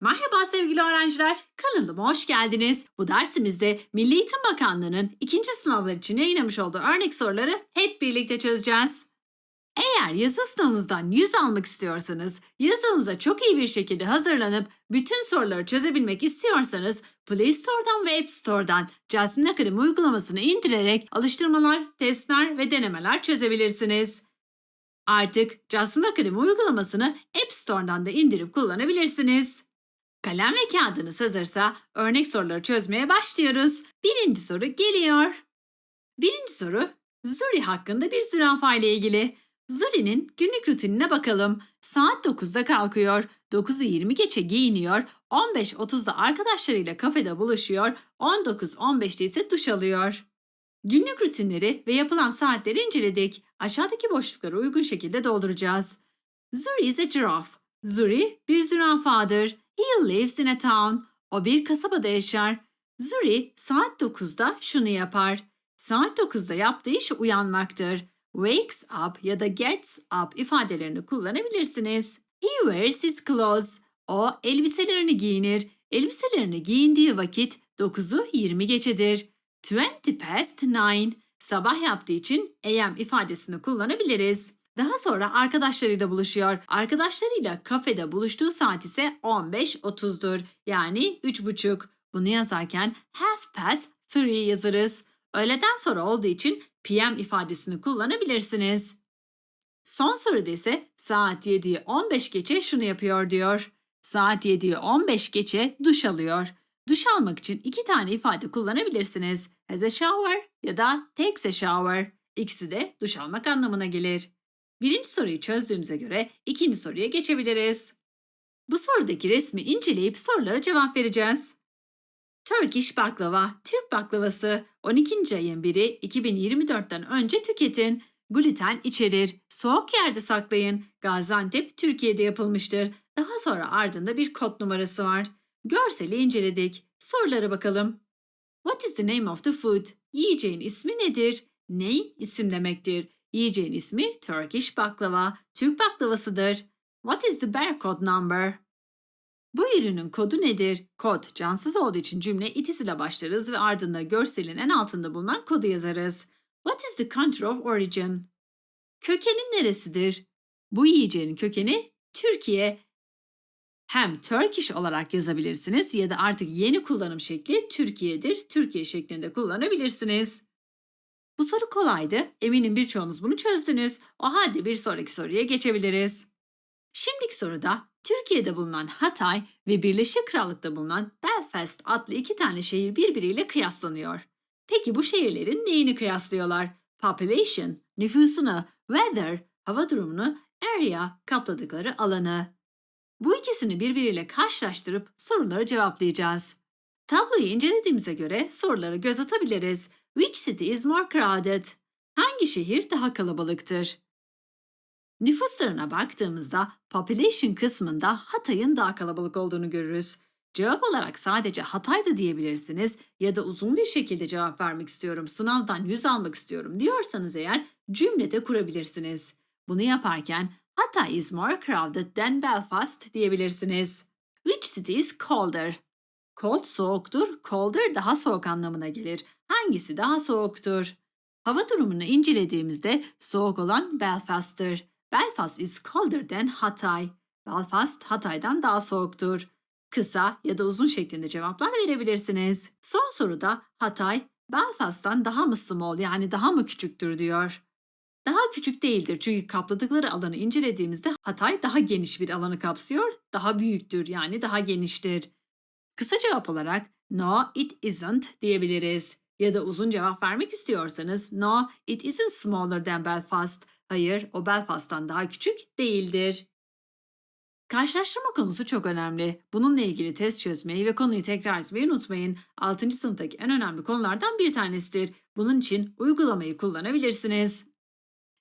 Merhaba sevgili öğrenciler, kanalıma hoş geldiniz. Bu dersimizde Milli Eğitim Bakanlığı'nın ikinci sınavlar için yayınlamış olduğu örnek soruları hep birlikte çözeceğiz. Eğer yazı sınavınızdan 100 almak istiyorsanız, yazınıza çok iyi bir şekilde hazırlanıp bütün soruları çözebilmek istiyorsanız Play Store'dan ve App Store'dan Jasmine Akademi uygulamasını indirerek alıştırmalar, testler ve denemeler çözebilirsiniz. Artık Jasmine Akademi uygulamasını App Store'dan da indirip kullanabilirsiniz. Kalem ve kağıdınız hazırsa örnek soruları çözmeye başlıyoruz. Birinci soru geliyor. Birinci soru Zuri hakkında bir zürafa ile ilgili. Zuri'nin günlük rutinine bakalım. Saat 9'da kalkıyor, 9'u 20 geçe giyiniyor, 15.30'da arkadaşlarıyla kafede buluşuyor, 19.15'te ise duş alıyor. Günlük rutinleri ve yapılan saatleri inceledik. Aşağıdaki boşlukları uygun şekilde dolduracağız. Zuri is a giraffe. Zuri bir zürafadır. He lives in a town. O bir kasabada yaşar. Zuri saat 9'da şunu yapar. Saat 9'da yaptığı iş uyanmaktır. Wakes up ya da gets up ifadelerini kullanabilirsiniz. He wears his clothes. O elbiselerini giyinir. Elbiselerini giyindiği vakit 9'u 20 geçedir. 20 past 9. Sabah yaptığı için AM ifadesini kullanabiliriz. Daha sonra arkadaşlarıyla buluşuyor. Arkadaşlarıyla kafede buluştuğu saat ise 15.30'dur. Yani 3.30. Bunu yazarken half past 3 yazarız. Öğleden sonra olduğu için PM ifadesini kullanabilirsiniz. Son soruda ise saat 7'yi 15 geçe şunu yapıyor diyor. Saat 7'yi 15 geçe duş alıyor. Duş almak için iki tane ifade kullanabilirsiniz. Has a shower ya da takes a shower. İkisi de duş almak anlamına gelir. Birinci soruyu çözdüğümüze göre ikinci soruya geçebiliriz. Bu sorudaki resmi inceleyip sorulara cevap vereceğiz. Turkish baklava, Türk baklavası 12. ayın biri 2024'ten önce tüketin. Gluten içerir. Soğuk yerde saklayın. Gaziantep Türkiye'de yapılmıştır. Daha sonra ardında bir kod numarası var. Görseli inceledik. Sorulara bakalım. What is the name of the food? Yiyeceğin ismi nedir? Name isim demektir. Yiyeceğin ismi Turkish baklava, Türk baklavasıdır. What is the barcode number? Bu ürünün kodu nedir? Kod cansız olduğu için cümle itis ile başlarız ve ardında görselin en altında bulunan kodu yazarız. What is the country of origin? Kökeni neresidir? Bu yiyeceğin kökeni Türkiye. Hem Turkish olarak yazabilirsiniz ya da artık yeni kullanım şekli Türkiye'dir. Türkiye şeklinde kullanabilirsiniz. Bu soru kolaydı. Eminim birçoğunuz bunu çözdünüz. O halde bir sonraki soruya geçebiliriz. Şimdiki soruda Türkiye'de bulunan Hatay ve Birleşik Krallık'ta bulunan Belfast adlı iki tane şehir birbiriyle kıyaslanıyor. Peki bu şehirlerin neyini kıyaslıyorlar? Population, nüfusunu, weather, hava durumunu, area, kapladıkları alanı. Bu ikisini birbiriyle karşılaştırıp soruları cevaplayacağız. Tabloyu incelediğimize göre sorulara göz atabiliriz. Which city is more crowded? Hangi şehir daha kalabalıktır? Nüfuslarına baktığımızda population kısmında Hatay'ın daha kalabalık olduğunu görürüz. Cevap olarak sadece Hatay'da diyebilirsiniz ya da uzun bir şekilde cevap vermek istiyorum, sınavdan 100 almak istiyorum diyorsanız eğer cümlede kurabilirsiniz. Bunu yaparken Hatay is more crowded than Belfast diyebilirsiniz. Which city is colder? Cold soğuktur, colder daha soğuk anlamına gelir. Hangisi daha soğuktur? Hava durumunu incelediğimizde soğuk olan Belfast'tır. Belfast is colder than Hatay. Belfast Hatay'dan daha soğuktur. Kısa ya da uzun şeklinde cevaplar verebilirsiniz. Son soruda Hatay, Belfast'tan daha mı small yani daha mı küçüktür diyor. Daha küçük değildir çünkü kapladıkları alanı incelediğimizde Hatay daha geniş bir alanı kapsıyor, daha büyüktür yani daha geniştir. Kısa cevap olarak no it isn't diyebiliriz. Ya da uzun cevap vermek istiyorsanız no it isn't smaller than Belfast. Hayır o Belfast'tan daha küçük değildir. Karşılaştırma konusu çok önemli. Bununla ilgili test çözmeyi ve konuyu tekrar etmeyi unutmayın. 6. sınıftaki en önemli konulardan bir tanesidir. Bunun için uygulamayı kullanabilirsiniz.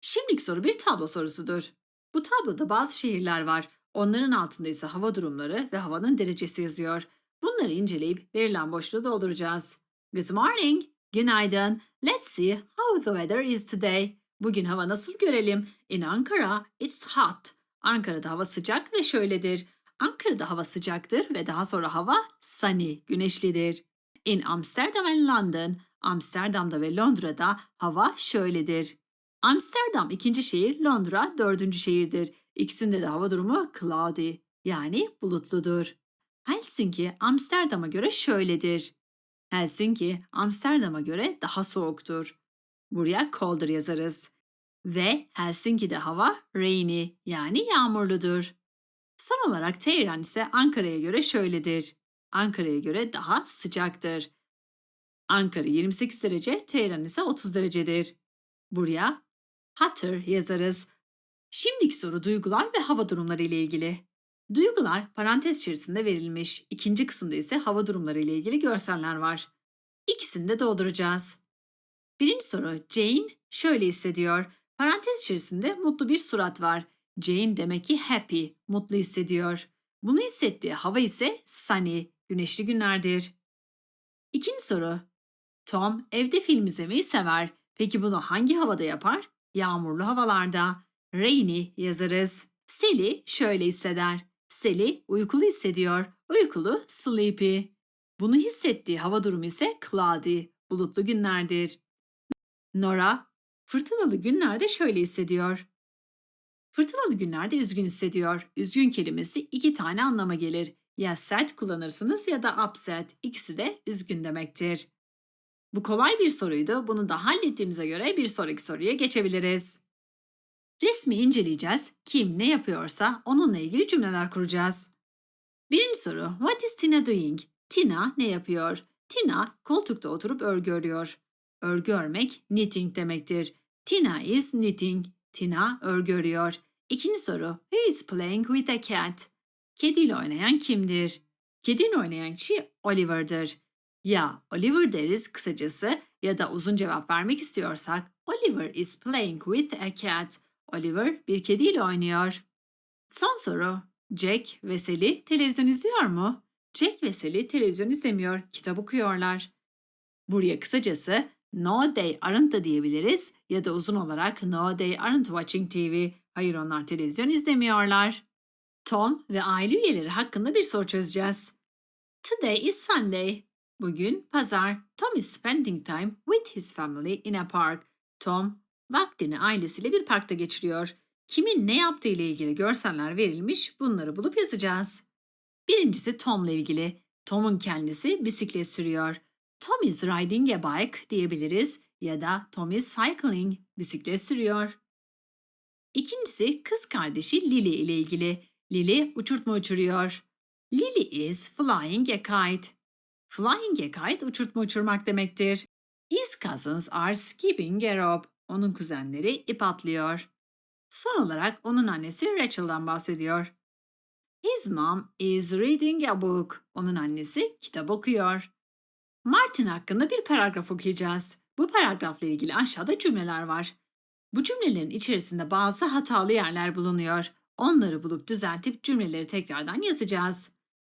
Şimdiki soru bir tablo sorusudur. Bu tabloda bazı şehirler var. Onların altında ise hava durumları ve havanın derecesi yazıyor. Bunları inceleyip verilen boşluğu dolduracağız. Good morning. Günaydın. Let's see how the weather is today. Bugün hava nasıl görelim? In Ankara, it's hot. Ankara'da hava sıcak ve şöyledir. Ankara'da hava sıcaktır ve daha sonra hava sunny, güneşlidir. In Amsterdam and London, Amsterdam'da ve Londra'da hava şöyledir. Amsterdam ikinci şehir, Londra dördüncü şehirdir. İkisinde de hava durumu cloudy yani bulutludur. Helsinki Amsterdam'a göre şöyledir. Helsinki Amsterdam'a göre daha soğuktur. Buraya colder yazarız. Ve Helsinki'de hava rainy yani yağmurludur. Son olarak Tehran ise Ankara'ya göre şöyledir. Ankara'ya göre daha sıcaktır. Ankara 28 derece, Tehran ise 30 derecedir. Buraya hotter yazarız. Şimdiki soru duygular ve hava durumları ile ilgili. Duygular parantez içerisinde verilmiş. İkinci kısımda ise hava durumları ile ilgili görseller var. İkisini de dolduracağız. Birinci soru Jane şöyle hissediyor. Parantez içerisinde mutlu bir surat var. Jane demek ki happy, mutlu hissediyor. Bunu hissettiği hava ise sunny, güneşli günlerdir. İkinci soru. Tom evde film izlemeyi sever. Peki bunu hangi havada yapar? Yağmurlu havalarda. Rainy yazarız. Sally şöyle hisseder. Sally uykulu hissediyor. Uykulu sleepy. Bunu hissettiği hava durumu ise cloudy, bulutlu günlerdir. Nora fırtınalı günlerde şöyle hissediyor. Fırtınalı günlerde üzgün hissediyor. Üzgün kelimesi iki tane anlama gelir. Ya sad kullanırsınız ya da upset. İkisi de üzgün demektir. Bu kolay bir soruydu. Bunu da hallettiğimize göre bir sonraki soruya geçebiliriz. Resmi inceleyeceğiz. Kim ne yapıyorsa onunla ilgili cümleler kuracağız. Birinci soru. What is Tina doing? Tina ne yapıyor? Tina koltukta oturup örgü örüyor. Örgü örmek knitting demektir. Tina is knitting. Tina örgü örüyor. İkinci soru. Who is playing with a cat? Kediyle oynayan kimdir? Kediyle oynayan kişi Oliver'dır. Ya Oliver deriz kısacası ya da uzun cevap vermek istiyorsak Oliver is playing with a cat. Oliver bir kediyle oynuyor. Son soru. Jack ve Sally televizyon izliyor mu? Jack ve Sally televizyon izlemiyor, kitap okuyorlar. Buraya kısacası No they aren't da diyebiliriz ya da uzun olarak No they aren't watching TV. Hayır onlar televizyon izlemiyorlar. Tom ve aile üyeleri hakkında bir soru çözeceğiz. Today is Sunday. Bugün pazar. Tom is spending time with his family in a park. Tom vaktini ailesiyle bir parkta geçiriyor. Kimin ne yaptığı ile ilgili görseller verilmiş bunları bulup yazacağız. Birincisi Tom'la ilgili. Tom'un kendisi bisiklet sürüyor. Tom is riding a bike diyebiliriz ya da Tom is cycling, bisiklet sürüyor. İkincisi kız kardeşi Lily ile ilgili. Lily uçurtma uçuruyor. Lily is flying a kite. Flying a kite uçurtma uçurmak demektir. His cousins are skipping a rope. Onun kuzenleri ip atlıyor. Son olarak onun annesi Rachel'dan bahsediyor. His mom is reading a book. Onun annesi kitap okuyor. Martin hakkında bir paragraf okuyacağız. Bu paragrafla ilgili aşağıda cümleler var. Bu cümlelerin içerisinde bazı hatalı yerler bulunuyor. Onları bulup düzeltip cümleleri tekrardan yazacağız.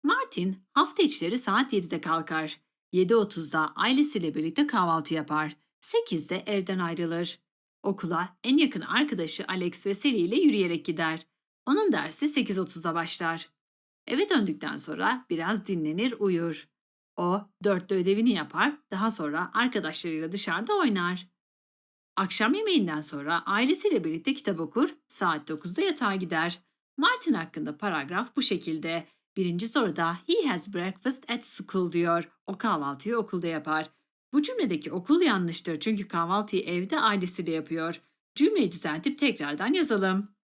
Martin hafta içleri saat 7'de kalkar. 7.30'da ailesiyle birlikte kahvaltı yapar. 8'de evden ayrılır. Okula en yakın arkadaşı Alex ve Sally ile yürüyerek gider. Onun dersi 8.30'da başlar. Eve döndükten sonra biraz dinlenir, uyur. O dörtte ödevini yapar, daha sonra arkadaşlarıyla dışarıda oynar. Akşam yemeğinden sonra ailesiyle birlikte kitap okur, saat 9'da yatağa gider. Martin hakkında paragraf bu şekilde. Birinci soruda he has breakfast at school diyor. O kahvaltıyı okulda yapar. Bu cümledeki okul yanlıştır çünkü kahvaltıyı evde ailesiyle yapıyor. Cümleyi düzeltip tekrardan yazalım.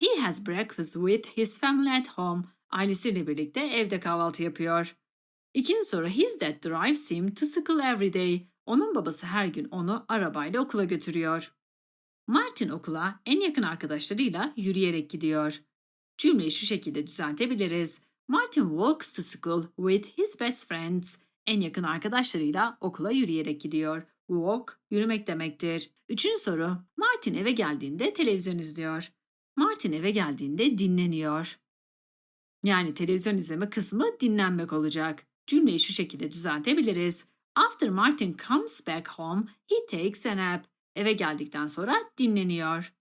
He has breakfast with his family at home. Ailesiyle birlikte evde kahvaltı yapıyor. İkinci soru his dad drives him to school every day. Onun babası her gün onu arabayla okula götürüyor. Martin okula en yakın arkadaşlarıyla yürüyerek gidiyor. Cümleyi şu şekilde düzeltebiliriz. Martin walks to school with his best friends. En yakın arkadaşlarıyla okula yürüyerek gidiyor. Walk, yürümek demektir. Üçüncü soru. Martin eve geldiğinde televizyon izliyor. Martin eve geldiğinde dinleniyor. Yani televizyon izleme kısmı dinlenmek olacak. Cümleyi şu şekilde düzeltebiliriz. After Martin comes back home, he takes a nap. Eve geldikten sonra dinleniyor.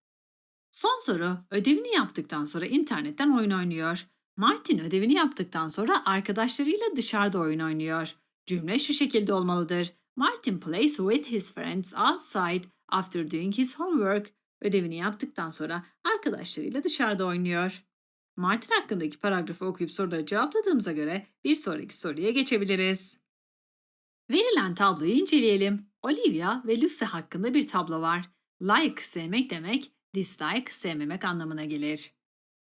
Son soru. Ödevini yaptıktan sonra internetten oyun oynuyor. Martin ödevini yaptıktan sonra arkadaşlarıyla dışarıda oyun oynuyor. Cümle şu şekilde olmalıdır. Martin plays with his friends outside after doing his homework. Ödevini yaptıktan sonra arkadaşlarıyla dışarıda oynuyor. Martin hakkındaki paragrafı okuyup soruları cevapladığımıza göre bir sonraki soruya geçebiliriz. Verilen tabloyu inceleyelim. Olivia ve Lucy hakkında bir tablo var. Like sevmek demek, dislike sevmemek anlamına gelir.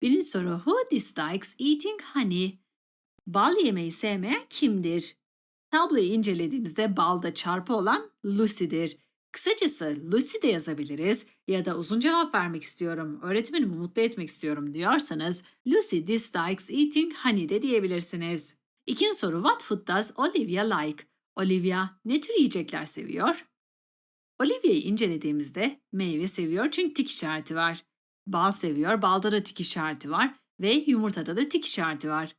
Birinci soru Who dislikes eating honey? Bal yemeyi sevmeyen kimdir? Tabloyu incelediğimizde balda çarpı olan Lucy'dir. Kısacası Lucy de yazabiliriz ya da uzun cevap vermek istiyorum, öğretmenimi mutlu etmek istiyorum diyorsanız Lucy dislikes eating honey de diyebilirsiniz. İkinci soru What food does Olivia like? Olivia ne tür yiyecekler seviyor? Olivia'yı incelediğimizde meyve seviyor çünkü tik işareti var. Bal seviyor, balda da tik işareti var ve yumurtada da tik işareti var.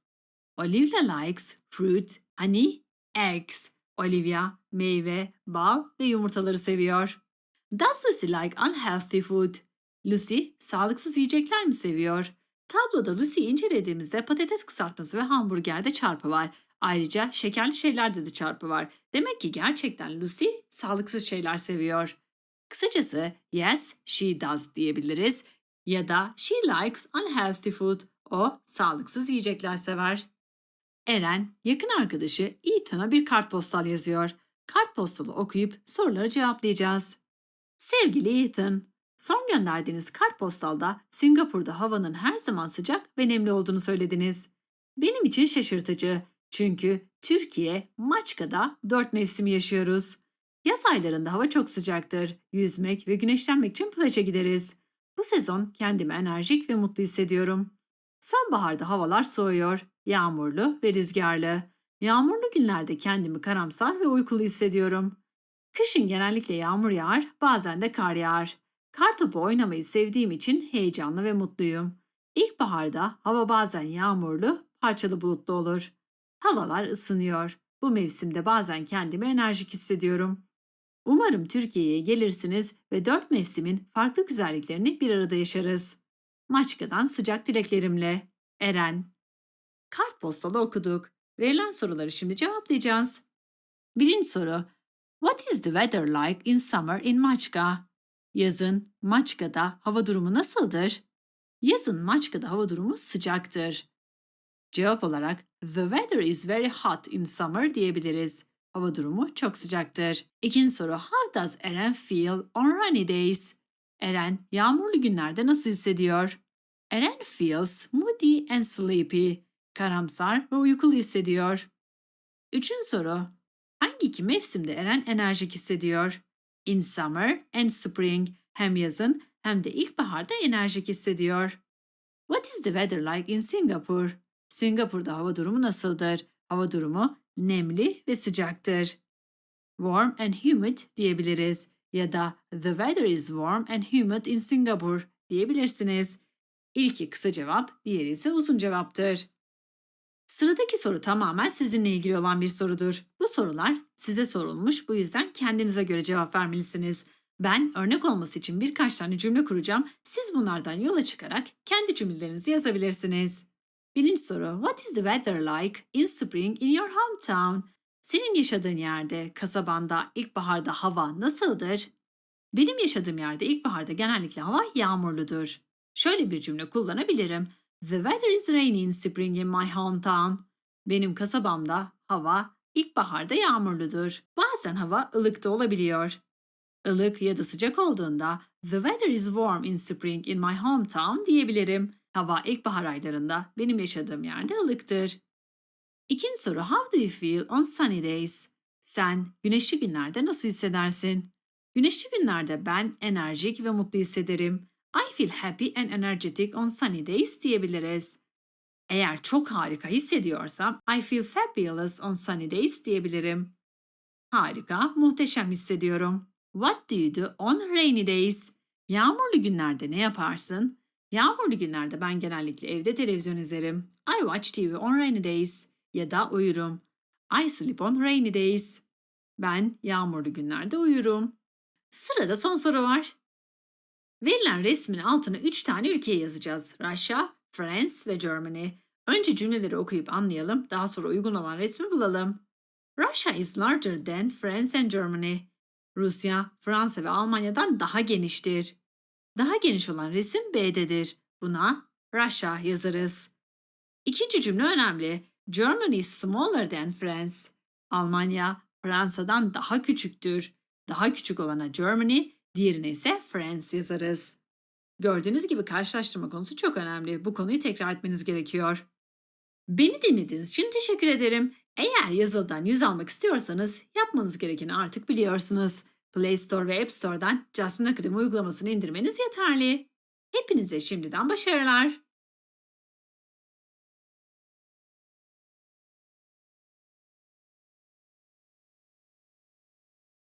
Olivia likes fruit, honey, eggs. Olivia meyve, bal ve yumurtaları seviyor. Does Lucy like unhealthy food? Lucy sağlıksız yiyecekler mi seviyor? Tabloda Lucy'yi incelediğimizde patates kısaltması ve hamburgerde çarpı var. Ayrıca şekerli şeylerde de çarpı var. Demek ki gerçekten Lucy sağlıksız şeyler seviyor. Kısacası yes, she does diyebiliriz ya da she likes unhealthy food. O sağlıksız yiyecekler sever. Eren yakın arkadaşı Ethan'a bir kartpostal yazıyor. Kartpostalı okuyup soruları cevaplayacağız. Sevgili Ethan, son gönderdiğiniz kartpostalda Singapur'da havanın her zaman sıcak ve nemli olduğunu söylediniz. Benim için şaşırtıcı çünkü Türkiye, Maçka'da dört mevsim yaşıyoruz. Yaz aylarında hava çok sıcaktır. Yüzmek ve güneşlenmek için plaja gideriz. Bu sezon kendimi enerjik ve mutlu hissediyorum. Sonbaharda havalar soğuyor, yağmurlu ve rüzgarlı. Yağmurlu günlerde kendimi karamsar ve uykulu hissediyorum. Kışın genellikle yağmur yağar, bazen de kar yağar. Kartopu oynamayı sevdiğim için heyecanlı ve mutluyum. İlkbaharda hava bazen yağmurlu, parçalı bulutlu olur. Havalar ısınıyor. Bu mevsimde bazen kendimi enerjik hissediyorum. Umarım Türkiye'ye gelirsiniz ve dört mevsimin farklı güzelliklerini bir arada yaşarız. Maçka'dan sıcak dileklerimle. Eren. Kartpostalı okuduk. Verilen soruları şimdi cevaplayacağız. Birinci soru. What is the weather like in summer in Maçka? Yazın Maçka'da hava durumu nasıldır? Yazın Maçka'da hava durumu sıcaktır. Cevap olarak The weather is very hot in summer diyebiliriz. Hava durumu çok sıcaktır. İkinci soru How does Eren feel on rainy days? Eren yağmurlu günlerde nasıl hissediyor? Eren feels moody and sleepy. Karamsar ve uykulu hissediyor. Üçüncü soru. Hangi iki mevsimde Eren enerjik hissediyor? In summer and spring. Hem yazın hem de ilkbaharda enerjik hissediyor. What is the weather like in Singapore? Singapur'da hava durumu nasıldır? Hava durumu nemli ve sıcaktır. Warm and humid diyebiliriz ya da The weather is warm and humid in Singapore diyebilirsiniz. İlki kısa cevap, diğeri ise uzun cevaptır. Sıradaki soru tamamen sizinle ilgili olan bir sorudur. Bu sorular size sorulmuş, bu yüzden kendinize göre cevap vermelisiniz. Ben örnek olması için birkaç tane cümle kuracağım. Siz bunlardan yola çıkarak kendi cümlelerinizi yazabilirsiniz. Birinci soru. What is the weather like in spring in your hometown? Senin yaşadığın yerde, kasabanda ilkbaharda hava nasıldır? Benim yaşadığım yerde ilkbaharda genellikle hava yağmurludur. Şöyle bir cümle kullanabilirim. The weather is rainy in spring in my hometown. Benim kasabamda hava ilkbaharda yağmurludur. Bazen hava ılık da olabiliyor. Ilık ya da sıcak olduğunda The weather is warm in spring in my hometown diyebilirim. Hava ilkbahar aylarında benim yaşadığım yerde ılıktır. İkinci soru How do you feel on sunny days? Sen güneşli günlerde nasıl hissedersin? Güneşli günlerde ben enerjik ve mutlu hissederim. I feel happy and energetic on sunny days diyebiliriz. Eğer çok harika hissediyorsam I feel fabulous on sunny days diyebilirim. Harika, muhteşem hissediyorum. What do you do on rainy days? Yağmurlu günlerde ne yaparsın? Yağmurlu günlerde ben genellikle evde televizyon izlerim. I watch TV on rainy days ya da uyurum. I sleep on rainy days. Ben yağmurlu günlerde uyurum. Sırada son soru var. Verilen resmin altına 3 tane ülkeyi yazacağız. Russia, France ve Germany. Önce cümleleri okuyup anlayalım, daha sonra uygun olan resmi bulalım. Russia is larger than France and Germany. Rusya, Fransa ve Almanya'dan daha geniştir. Daha geniş olan resim B'dedir. Buna Russia yazarız. İkinci cümle önemli. Germany is smaller than France. Almanya, Fransa'dan daha küçüktür. Daha küçük olana Germany, diğerine ise France yazarız. Gördüğünüz gibi karşılaştırma konusu çok önemli. Bu konuyu tekrar etmeniz gerekiyor. Beni dinlediğiniz için teşekkür ederim. Eğer yazılıdan yüz almak istiyorsanız yapmanız gerekeni artık biliyorsunuz. Play Store ve App Store'dan Jasmine Akademi uygulamasını indirmeniz yeterli. Hepinize şimdiden başarılar.